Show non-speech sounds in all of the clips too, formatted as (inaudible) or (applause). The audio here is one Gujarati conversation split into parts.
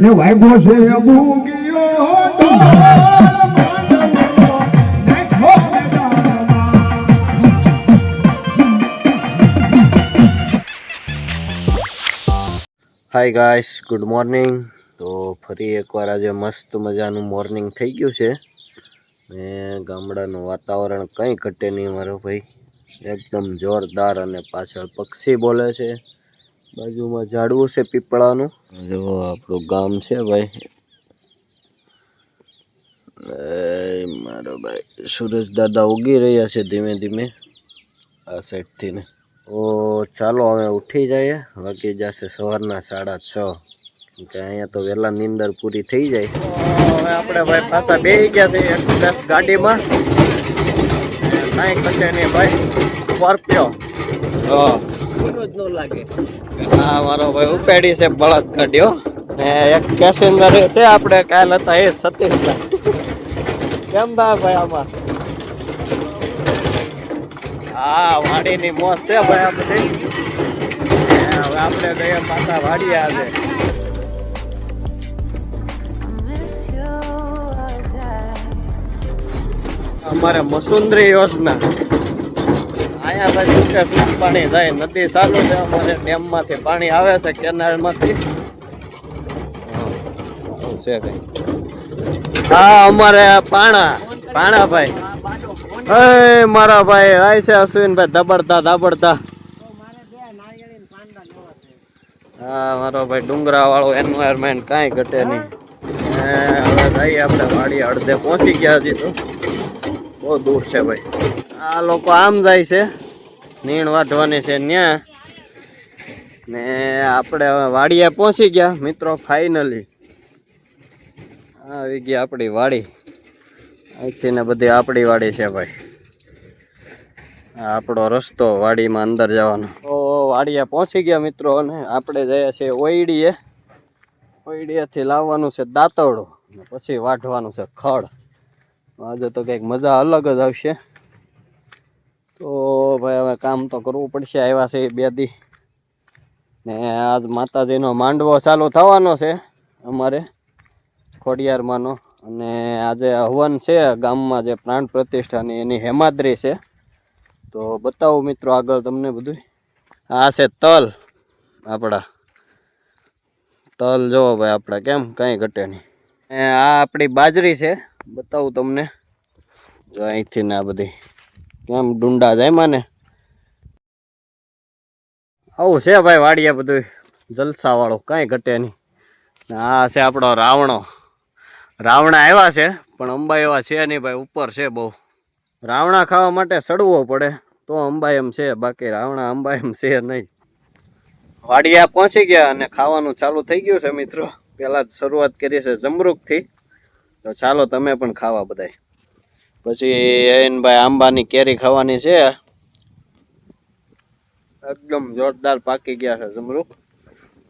એ વાગ્યો છે. હાય ગાઈસ ગુડ મોર્નિંગ તો ફરી એકવાર આજે મસ્ત મજાનું મોર્નિંગ થઈ ગયું છે. ને ગામડાનું વાતાવરણ કંઈ ઘટે નહીં મારો ભાઈ. એકદમ જોરદાર અને પાછળ પક્ષી બોલે છે. બાજુમાં ઝાડવું છે પીપળાનું. જો આપણું ગામ છે ભાઈ. એ મારો ભાઈ સુરેશ દાદા ઉગી રહ્યા છે ધીમે ધીમે. આ સાઈડથી ને. તો ચાલો હવે ઉઠી જઈએ. વાગી જશે સવારના સાડા છ. કેમ કે અહીંયા તો વહેલા નીંદર પૂરી થઈ જાય. તો હવે આપણે ભાઈ પાછા બેસી ગયા છે એક્સપ્રેસ ગાડીમાં. કાંઈ કટે નહીં ભાઈ. સ્કોર્પિયો. હા. હા, મારો ભાઈ ઉપાડી છે બળદ કાઢ્યો ને એક પેસેન્જર છે આપણે કાલ હતા એ સતીશભાઈ. કેમ થાય ભાઈ આમાં? હા, વાડીની મોજ છે ભાઈ આ બધી. હવે આપણે ગયા પાછા વાડી day. અમારે મસુંદરી યોજના. અહીંયા ભાઈ સુક પાણી જાય નદી ચાલુ છે અમારે ડેમમાંથી પાણી આવે છે કેનાલમાંથી. છે ભાઈ હા અમારે પાણા પાણા ભાઈ મારા ભાઈ આય છે અશ્વિનભાઈ દબડતા દબડતા. હા મારો ભાઈ ડુંગરા વાળો એન્વાયરમેન્ટ કાંઈ ઘટે નહીં. હવે જઈએ આપણે વાડી અડધે પહોંચી ગયા હજી તો. બહુ દૂર છે ભાઈ. આ લોકો આમ જાય છે. નીણ વાઢવાની છે ન્યા. ને આપણે હવે પહોંચી ગયા મિત્રો ફાઇનલી આવી ગઈ આપણી વાડી. અહીંથી ને બધી આપણી વાડી છે ભાઈ. આપણો રસ્તો વાડીમાં અંદર જવાનો. તો વાડીએ પહોંચી ગયા મિત્રો અને આપણે જઈએ છીએ ઓઈડીએ ઓઈડીએથી લાવવાનું છે દાંતવડું પછી વાઢવાનું છે ખડ. આજે તો કંઈક મજા અલગ જ આવશે. તો ભાઈ હવે કામ તો કરવું પડશે, આવ્યા છે બે દી. ને આજ માતાજીનો માંડવો ચાલુ થવાનો છે અમારે ખોડિયારમાંનો. અને આજે હવન છે, ગામમાં જે પ્રાણ પ્રતિષ્ઠાની એની હેમાદ્રી છે. તો બતાવું મિત્રો આગળ તમને બધું આ છે તલ આપણા તલ જોવો ભાઈ આપણા કેમ કાંઈ ઘટે નહીં. આ આપણી બાજરી છે, બતાવું તમને. અહીંથી ને આ બધી. કેમ ડુંડા જાય માને. આવું છે ભાઈ વાડિયા બધું જલસા વાળું કાંઈ ઘટે નહીં. આ છે આપણો રાવણો. રાવણા આવ્યા છે, પણ અંબા એવા છે નહીં ભાઈ, ઉપર છે બહુ. રાવણા ખાવા માટે સડવો પડે, તો અંબા એમ છે, બાકી રાવણા અંબા એમ છે નહીં. વાડિયા પહોંચી ગયા અને ખાવાનું ચાલુ થઈ ગયું છે મિત્રો. પહેલાં જ શરૂઆત કરી છે જમરૂકથી. તો ચાલો તમે પણ ખાવા બધાય. પછી ભાઈ આંબાની કેરી ખાવાની છે. એકદમ જોરદાર પાકી ગયા છે જમરૂખ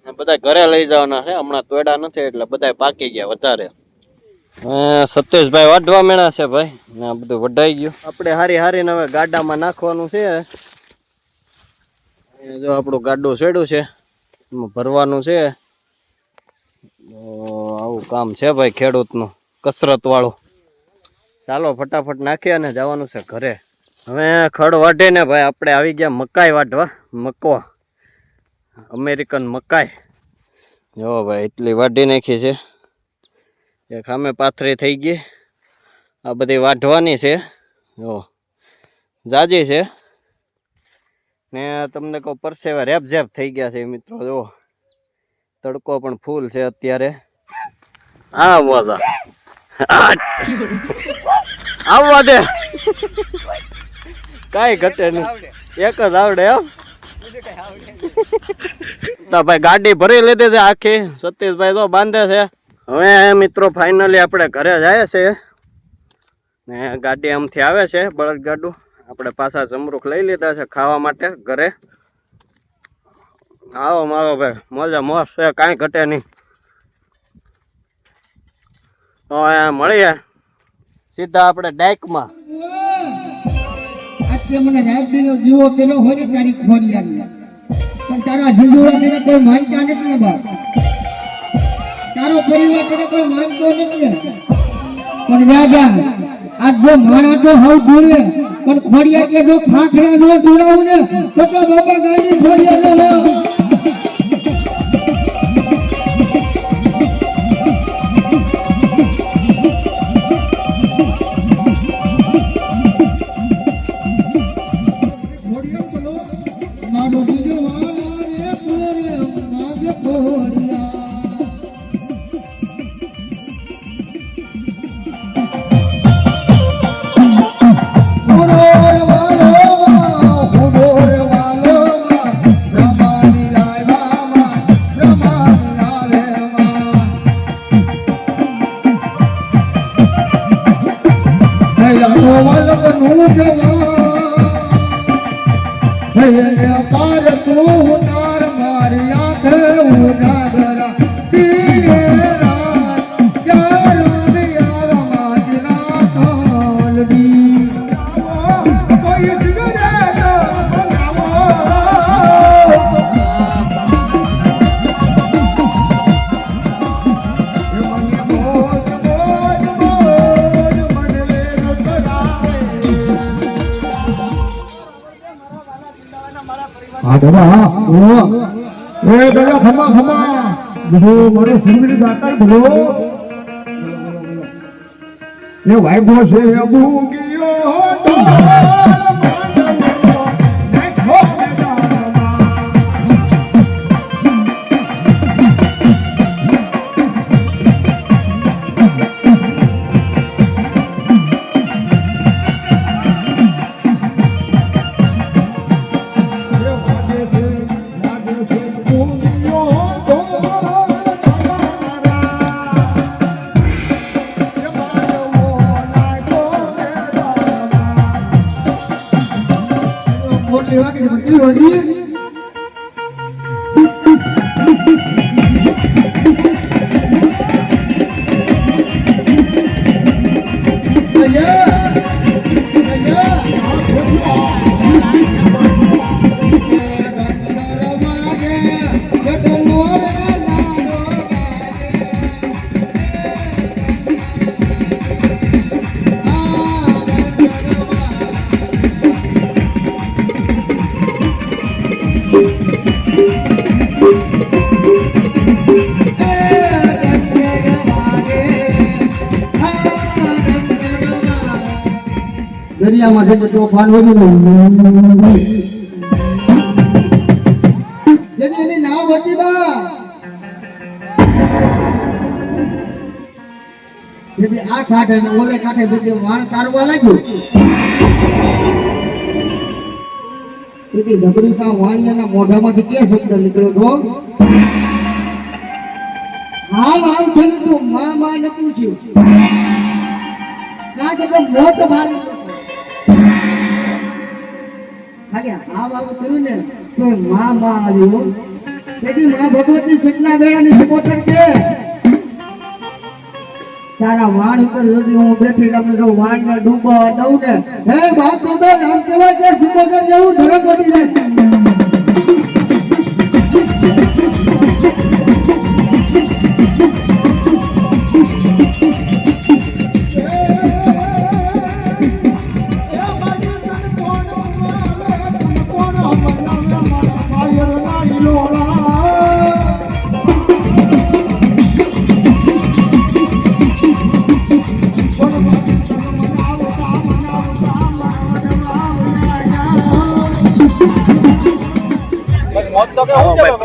ને બધા ઘરે લઈ જવાના છે હમણાં તોડા નથી એટલે બધા પાકી ગયા વધારે. સતીશભાઈ વાઢવા મેળા છે ભાઈ ને આ બધું વઢાઈ ગયું. આપણે હારી હારીને હવે ગાડામાં નાખવાનું છે. એ જો આપણું ગાડું છેડ્યું છે એમાં ભરવાનું છે. આવું કામ છે ભાઈ ખેડૂતનું કસરત વાળું ચાલો ફટાફટ નાખીએ અને જવાનું છે ઘરે. હવે ખડ વાઢીને ભાઈ આપણે આવી ગયા મકાઈ વાઢવા મકો અમેરિકન મકાઈ. જો ભાઈ, એટલી વાઢી નાખી છે. એક સામે પાથરી થઈ ગઈ. આ બધી વાઢવાની છે. જો, જાજી છે. ને તમને કહું, પરસેવા રેપઝેપ થઈ ગયા છે મિત્રો, જો. તડકો પણ ફૂલ છે અત્યારે. હા મજા આવવા દે. કાંઈ ઘટે નહીં. એક જ આવડે એમ. તો ભાઈ ગાડી ભરી લીધી છે આખી. સતીશભાઈ તો બાંધે છે. હવે મિત્રો ફાઇનલી આપણે ઘરે જાય છે. ને ગાડી આમથી આવે છે બળદ ગાડું આપણે પાછા જમરૂખ લઈ લીધા છે ખાવા માટે ઘરે. આવો મારો ભાઈ, મજા મસ્ત છે, કાંઈ ઘટે નહીં. તો મળીએ. સીધા આપણે ડાયકમાં. આજે મને રાજદીનો જીવો કેલો હોય ને તારી ખોડી આવી. પણ તારા ઝીંઝુડા મને કોઈ માનતા નથી ને બાપ. તારો પરિવાર તને કોઈ માનતો નથી પણ રાજા, આજ જો માણા તો હવ દૂરે પણ ખોડિયા કે જો ખાખરા નો દૂરાવું ને, તો તો બાપા ગાડી ખોડિયા નો હૈયા પાર તું દાદા હા ઓ એ દાદા ખમા ખમા. બધો એ વાગ્યો છે બુગીયો ઢોલ વાગી પણ દરિયામાં છે તો ફાન વધુ જેની એની નામ હતી બા. આ કાંઠે ને ઓલે કાંઠે જેથી વાણ તારવા લાગ્યું. મોઢામાંથી કે શબ્દ નીકળ્યો હાલ હાલ, થયું તું. મા મા નતું થયું. ના કે તો મોત ભારી ખાલી હા બાબુ કર્યું કે તારા વાણ ઉપર બેઠી તમને વાણ ને ડૂબવા દઉં ને. હે બાપ તો કહેવાય કે જેવું ધરમ પડી જાય.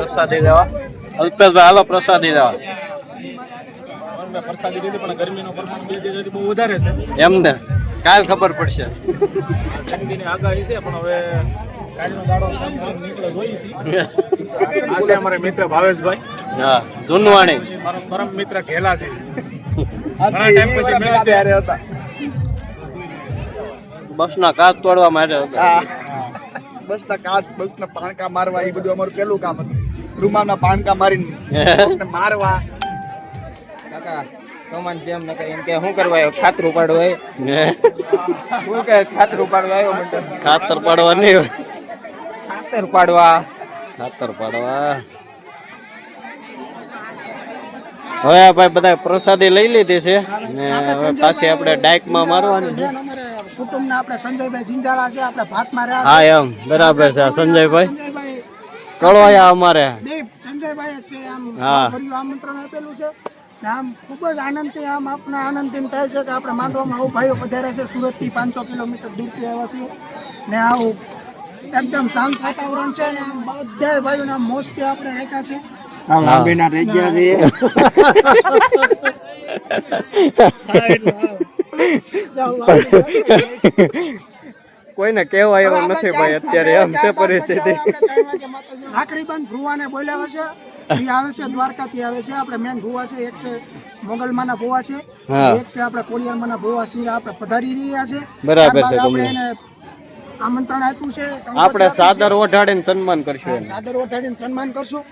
પ્રસાદી લેવા? અલ્પેશભાઈ, હાલો પ્રસાદી લેવા. પ્રસાદી લીધી પણ ગરમીનો પ્રમાણ બે દિવસથી બહુ વધારે છે એમ ને. કાલ ખબર પડશે. મિત્ર ભાવેશભાઈ હા, જૂનવાણી. પરમ મિત્ર ઘેલા છે છે બસના કાચ તોડવા માટે. બસ ના કાચ બસ ના પાણકા મારવા, એ બધું અમારું પેલું કામ હતું. રૂમાલ ના પાણકા મારીને મારવા. કાકા સોમાન જેમ ને કઈ એમ કે શું કરવા આવ્યો? ખાતર પાડવા આવ્યો? શું કે ખાતર પાડવા આવ્યો મંડળ ખાતર પાડવા નહીં હોય. ખાતર પાડવા ખાતર પાડવા. હવે ભાઈ બધા પ્રસાદી લઈ લીધી છે. ને હવે પાછી આપણે ડાયકમાં મારવાની છે. અમારે કુટુંબના આપણે સંજયભાઈ જિંજાળા છે આપણે ભાત રહ્યા હા એમ. બરાબર છે સંજયભાઈ કળવાયા અમારે. બે સંજયભાઈ છે આમ. આમંત્રણ આપેલું છે. ને આમ ખૂબ જ આનંદથી આમ આપણે આનંદથી થાય છે કે આપણે માંડવામાં આવું ભાઈઓ પધારે છે સુરતથી પાંચસો કિલોમીટર દૂરથી આવ્યા છીએ. ને આવું એકદમ શાંત વાતાવરણ છે ને આમ બધા ભાઈઓને આમ મોજથી આપણે રેખા છે. લાંબીના રહી ગયા છે (laughs) (laughs) કોઈને કહેવા એવો નથી ભાઈ અત્યારે એમ છે પરિસ્થિતિ. રાખડી (laughs) બંધ ભુવાને બોલાવે છે એ આવે છે દ્વારકાથી આવે છે. આપણે મેન ભુવા છે એક છે મોગલમાના ભુવા છે એક છે આપણે કોડિયારમાંના ભુવા શિરા આપણે પધારી રહ્યા છે. બરાબર છે આપણે તમને. એને આમંત્રણ આપ્યું છે. આપણે. સાદર ઓઢાડીને સન્માન કરશું એને. સાદર ઓઢાડીને સન્માન કરશું.